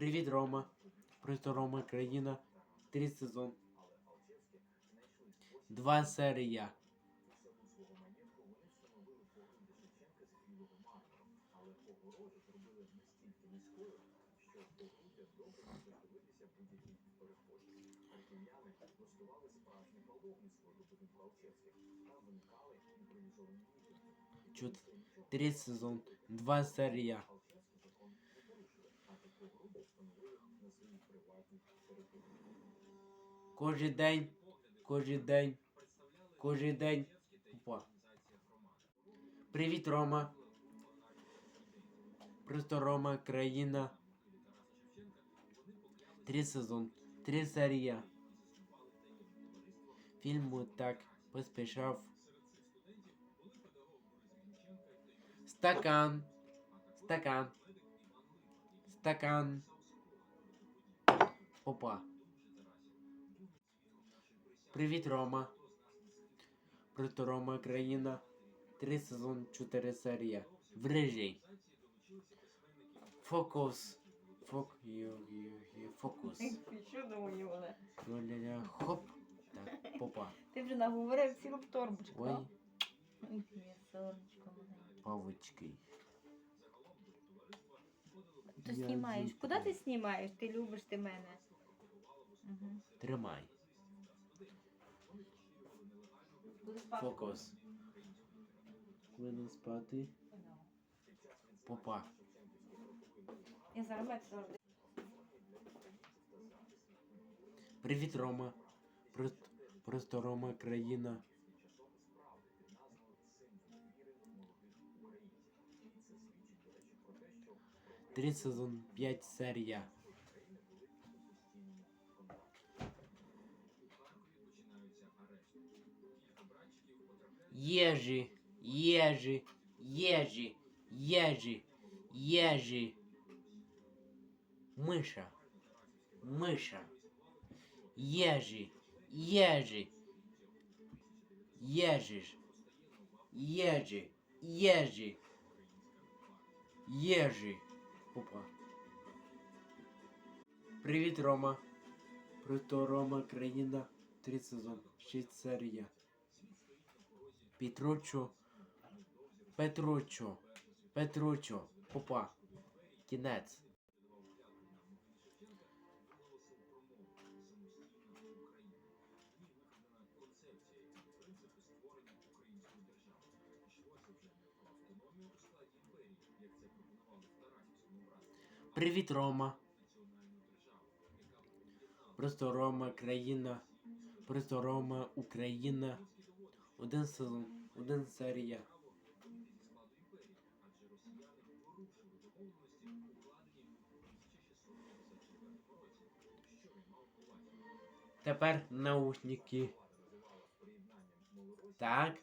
Привіт, Рома. Просто Рома країна. Три сезон. Два серія. Чот... Три сезон. Два серія. Кожен день, кожен день, кожен день. Опа. Привіт, Рома. Просто Рома, країна. Три сезон, три серія. Фільму так поспішав. Стакан. Стакан. Стакан. Опа. Привіт, Рома. Просто Рома країна. Три сезон, чотири серія. В режі. Фокус. Фок. Фокус. Що думаю? Ля-ля-ля. Хоп. Так, попа. Ти вже наговорив цілу торбочку. Ой, сонечко маленьке. павочки. Ти Я знімаєш. Куди ти знімаєш? Ти любиш ти мене. Угу. Тримай. Фокус. Хвилину спати. Попа. Я зараз завжди. Привіт, Рома. Просто, просто Рома країна. Три сезон, п'ять серія. Ежи, ежи, ежи, ежи, ежи. Миша, миша. Ежи, ежи, ежиш, ежи, ежи, ежи. Опа. Привіт, Рома. Просто Рома, країна, три сезон, шість Серія. Петручо, Петручо, Петручо, опа. Кінець. Привіт, Рома. Просто Рома, країна. Просто Рома, Україна один сезон, один серія. Тепер наушники. Так.